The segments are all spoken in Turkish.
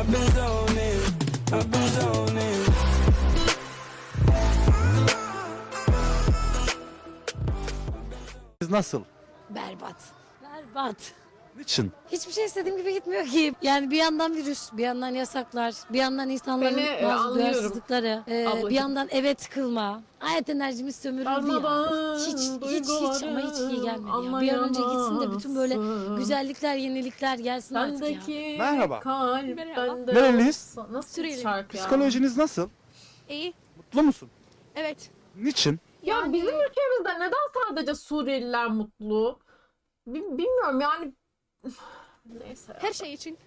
I've been zoning, I've been zoning. Siz nasıl? Berbat. Berbat. Niçin? Hiçbir şey istediğim gibi gitmiyor ki. Yani bir yandan virüs, bir yandan yasaklar, bir yandan insanların Beni, e, bazı anlıyorum. duyarsızlıkları, e, Ablacığım. bir yandan eve tıkılma. Hayat enerjimiz sömürüldü ya. Darmadan Hiç, hiç, hiç ama hiç iyi gelmedi ya. Bir an önce gitsin de bütün böyle anlayamazsın. güzellikler, yenilikler gelsin artık ya. Merhaba. kalp Merhaba. bende Nereliyiz? olsa- Nasıl Suriyeli. şarkı ya? Psikolojiniz nasıl? İyi. Mutlu musun? Evet. Niçin? Ya bizim ülkemizde neden sadece Suriyeliler mutlu? Bi- Bilmiyorum yani. Neyse. Her şey için.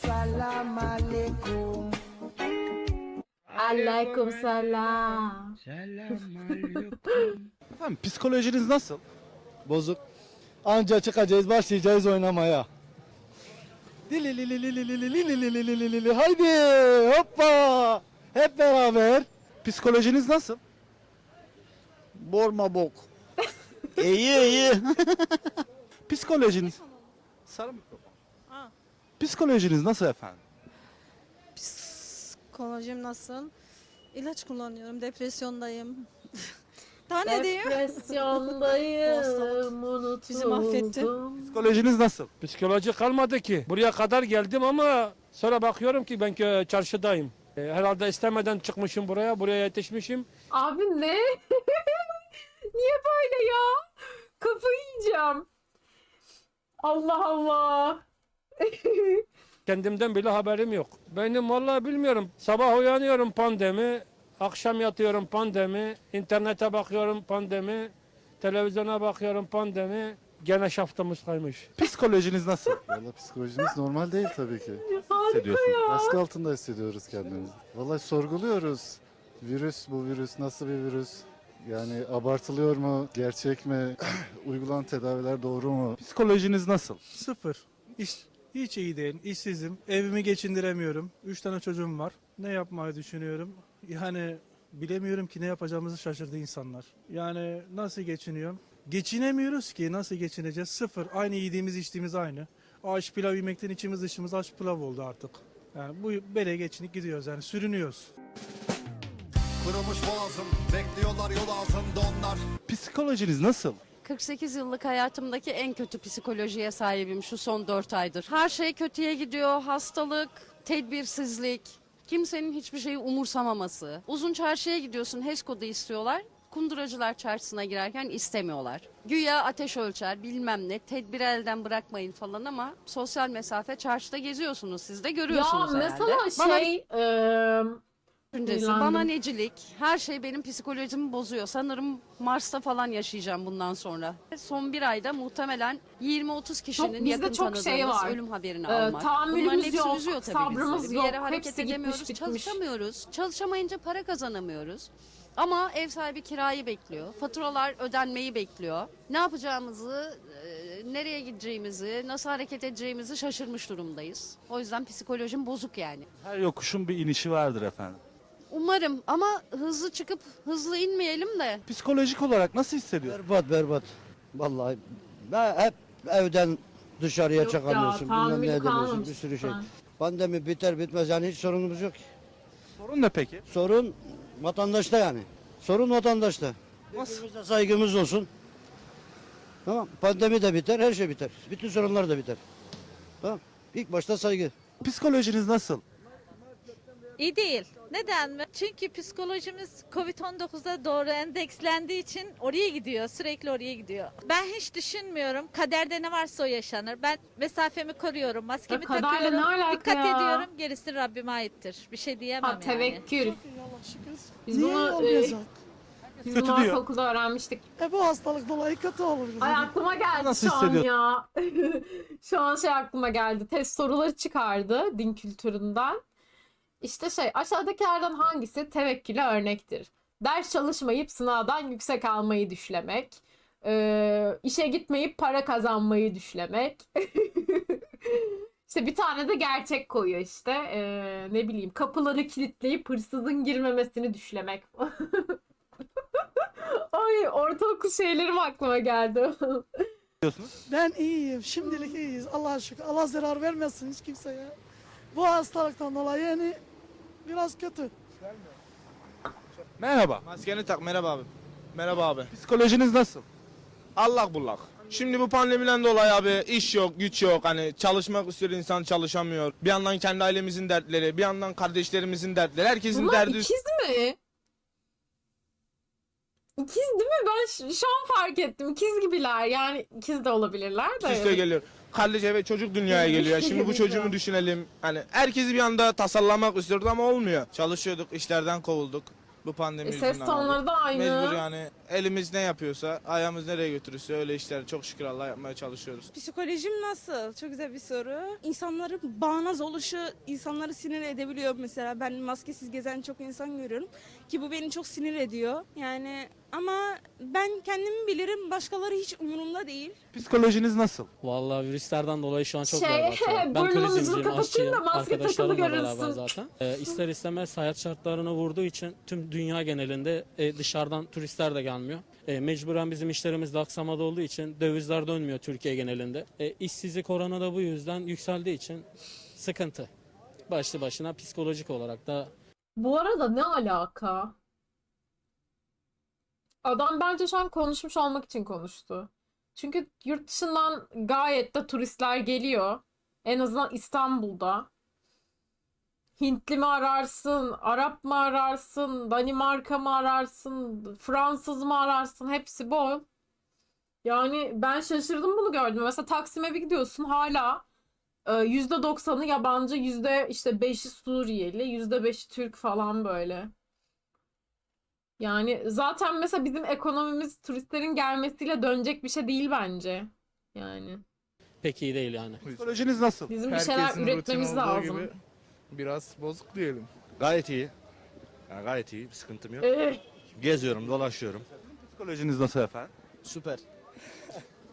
Selam aleyküm. Aleyküm selam. Selam aleyküm. Efendim psikolojiniz nasıl? Bozuk. Anca çıkacağız başlayacağız oynamaya. Haydi hoppa. Hep beraber. Psikolojiniz nasıl? Borma bok. iyi iyi. Psikolojiniz... Sarı mikrofon. Psikolojiniz nasıl efendim? Psikolojim nasıl? İlaç kullanıyorum, depresyondayım. Daha ne diyeyim? Depresyondayım unutuldum. Bizi mahvetti. Psikolojiniz nasıl? Psikoloji kalmadı ki. Buraya kadar geldim ama sonra bakıyorum ki ben kö- çarşıdayım. E, Herhalde istemeden çıkmışım buraya, buraya yetişmişim. Abi ne? Niye böyle ya? Kafayı yiyeceğim. Allah Allah. Kendimden bile haberim yok. Benim vallahi bilmiyorum. Sabah uyanıyorum pandemi, akşam yatıyorum pandemi, internete bakıyorum pandemi, televizyona bakıyorum pandemi. Gene şaftımız kaymış. Psikolojiniz nasıl? Valla psikolojimiz normal değil tabii ki. Hissediyorsunuz. Baskı altında hissediyoruz kendimizi. Vallahi sorguluyoruz. Virüs bu virüs nasıl bir virüs? Yani abartılıyor mu? Gerçek mi? Uygulanan tedaviler doğru mu? Psikolojiniz nasıl? Sıfır. İş, hiç iyi değil. İşsizim. Evimi geçindiremiyorum. Üç tane çocuğum var. Ne yapmayı düşünüyorum? Yani bilemiyorum ki ne yapacağımızı şaşırdı insanlar. Yani nasıl geçiniyorum? Geçinemiyoruz ki. Nasıl geçineceğiz? Sıfır. Aynı yediğimiz içtiğimiz aynı. Aç pilav yemekten içimiz dışımız aç pilav oldu artık. Yani bu böyle geçinip gidiyoruz yani sürünüyoruz. Kurumuş boğazım Bekliyorlar yol ağzında onlar Psikolojiniz nasıl? 48 yıllık hayatımdaki en kötü psikolojiye sahibim şu son 4 aydır. Her şey kötüye gidiyor. Hastalık, tedbirsizlik, kimsenin hiçbir şeyi umursamaması. Uzun çarşıya gidiyorsun, HES kodu istiyorlar. Kunduracılar çarşısına girerken istemiyorlar. Güya ateş ölçer bilmem ne tedbiri elden bırakmayın falan ama sosyal mesafe çarşıda geziyorsunuz siz de Ya görüyorsunuz mesela herhalde. Bana şey eee, düşüncesi, bana necilik, her şey benim psikolojimi bozuyor. Sanırım Mars'ta falan yaşayacağım bundan sonra. Son bir ayda muhtemelen 20-30 kişinin bizde yakın çok tanıdığımız şey var. ölüm haberini Ee, almak. tahammülümüz Bunların hepsi yok, üzüyor tabii sabrımız bizleri. yok, Bir yere hareket hepsi gitmiş, edemiyoruz, bitmiş. çalışamıyoruz. Çalışamayınca para kazanamıyoruz. Ama ev sahibi kirayı bekliyor. Faturalar ödenmeyi bekliyor. Ne yapacağımızı, e, nereye gideceğimizi, nasıl hareket edeceğimizi şaşırmış durumdayız. O yüzden psikolojim bozuk yani. Her yokuşun bir inişi vardır efendim. Umarım ama hızlı çıkıp hızlı inmeyelim de Psikolojik olarak nasıl hissediyorsunuz? Berbat berbat. Vallahi ben hep evden dışarıya Yok ya, çıkamıyorsun. Bilmem ne edemiyorsun. kalmamış Bir sürü şey. Pandemi biter bitmez yani hiç sorunumuz yok. Sorun ne peki? Sorun vatandaşta yani. Sorun vatandaşta. Birbirimize saygımız olsun. Tamam. Pandemi de biter, her şey biter. Bütün sorunlar da biter. Tamam. İlk başta saygı. Psikolojiniz nasıl? İyi değil. Neden mi? Çünkü psikolojimiz Covid-19'a doğru endekslendiği için oraya gidiyor. Sürekli oraya gidiyor. Ben hiç düşünmüyorum. Kaderde ne varsa o yaşanır. Ben mesafemi koruyorum. Maskemi Ya kaderle takıyorum. ne alaka Dikkat ya? ediyorum. Gerisi Rabbime aittir. Bir şey diyemem ha, yani. tevekkül. Biz Niye bunu, e, olmayacak? biz Kötü bunu diyor. ortaokulda öğrenmiştik. E bu hastalık dolayı kötü olur. Ay aklıma geldi Nasıl şu an hissediyorsun? ya. şu an şey aklıma geldi. Test soruları çıkardı din kültüründen. İşte şey aşağıdakilerden hangisi tevekküle örnektir? Ders çalışmayıp sınavdan yüksek almayı düşlemek. Ee, işe gitmeyip para kazanmayı düşlemek. İşte bir tane de gerçek koyuyor işte. Ee, ne bileyim kapıları kilitleyip hırsızın girmemesini düşlemek. Ay ortaokul şeylerim aklıma geldi. Diyorsunuz. Ben iyiyim. Şimdilik iyiyiz. Allah'a şükür. Allah zarar vermesin hiç kimseye. Bu hastalıktan dolayı yani biraz kötü. Merhaba. Maskeni tak merhaba abi. Merhaba abi. Psikolojiniz nasıl? Allah bullak. Şimdi bu pandemiden dolayı abi iş yok, güç yok. Hani çalışmak istiyor insan çalışamıyor. Bir yandan kendi ailemizin dertleri, bir yandan kardeşlerimizin dertleri. Herkesin Bunlar derdi ikiz mi? İkiz değil mi? Ben şu an fark ettim. İkiz gibiler. Yani ikiz de olabilirler de. üst üste geliyor. Kardeş ve çocuk dünyaya geliyor. Şimdi bu çocuğumu düşünelim. Hani herkesi bir anda tasallamak istiyordu ama olmuyor. Çalışıyorduk, işlerden kovulduk. Bu pandemi E, ses yüzünden abi. tonları da aynı. Mecbur yani elimiz ne yapıyorsa, ayağımız nereye götürürse öyle işler çok şükür Allah yapmaya çalışıyoruz. Psikolojim nasıl? Çok güzel bir soru. İnsanların bağnaz oluşu insanları sinir edebiliyor mesela. Ben maskesiz gezen çok insan görüyorum ki bu beni çok sinir ediyor. Yani ama ben kendimi bilirim. Başkaları hiç umurumda değil. Psikolojiniz nasıl? Vallahi virüslerden dolayı şu an çok Şey, berbat. Ben burnunuzu turizmciyim, kapatın aşçıyım. da maske Arkadaşlarımla takılı beraber görünsün. zaten. Ee, ister istemez hayat şartlarını vurduğu için tüm dünya genelinde e, dışarıdan turistler de gelmiyor. E, mecburen bizim işlerimiz de aksamada olduğu için dövizler dönmüyor Türkiye genelinde. E, işsizlik oranı da bu yüzden yükseldiği için sıkıntı. Başlı başına psikolojik olarak da Bu arada ne alaka? Adam bence şu an konuşmuş olmak için konuştu. Çünkü yurt dışından gayet de turistler geliyor. En azından İstanbul'da. Hintli mi ararsın, Arap mı ararsın, Danimarka mı ararsın, Fransız mı ararsın hepsi bol. Yani ben şaşırdım bunu gördüm. Mesela Taksim'e bir gidiyorsun hala e, %90'ı yabancı, yüzde işte 5'i Suriyeli, yüzde 5'i Türk falan böyle. Yani zaten mesela bizim ekonomimiz turistlerin gelmesiyle dönecek bir şey değil bence. Yani pek iyi değil yani. Psikolojiniz nasıl? bizim bir şeyler üretmemiz lazım. Biraz bozuk diyelim. Gayet iyi. Yani gayet iyi. Bir sıkıntım yok. Eh, Geziyorum, dolaşıyorum. Psikolojiniz nasıl efendim? Süper.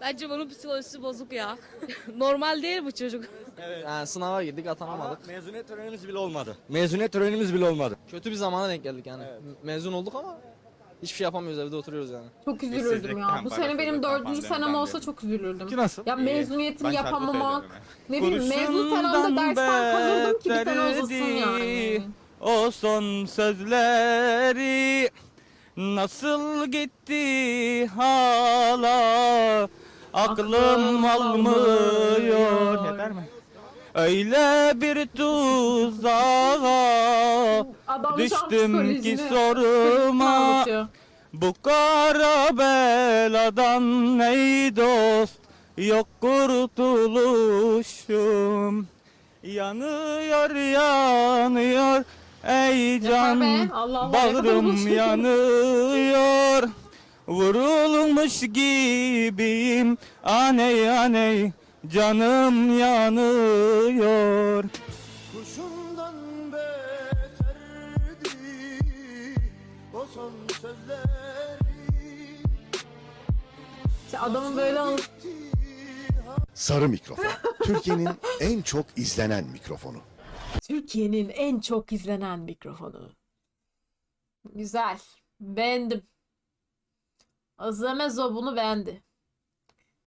Bence bunun psikolojisi bozuk ya. Normal değil bu çocuk. Yani sınava girdik atanamadık. mezuniyet törenimiz bile olmadı. Mezuniyet törenimiz bile olmadı. Kötü bir zamana denk geldik yani. Mezun olduk ama hiçbir şey yapamıyoruz evde oturuyoruz yani. çok üzülürdüm ya. Bu sene benim dördüncü senem olsa çok üzülürdüm. Ki nasıl? Ya mezuniyetini yapamamak, ne bileyim mezun senemde dersten kalırdım ki bir sene uzasın yani. O son sözleri nasıl gitti hala aklım almıyor. Yeter mi? Öyle bir tuzağa Adam düştüm ki soruma. bu kara beladan ey dost yok kurtuluşum. Yanıyor yanıyor ey can. Allah Bağrım yanıyor. Vurulmuş gibiyim. Aney aney Canım yanıyor İşte adamın böyle Sarı mikrofon. Türkiye'nin en çok izlenen mikrofonu. Türkiye'nin en çok izlenen mikrofonu. Güzel. Beğendim. Azame Zo bunu beğendi.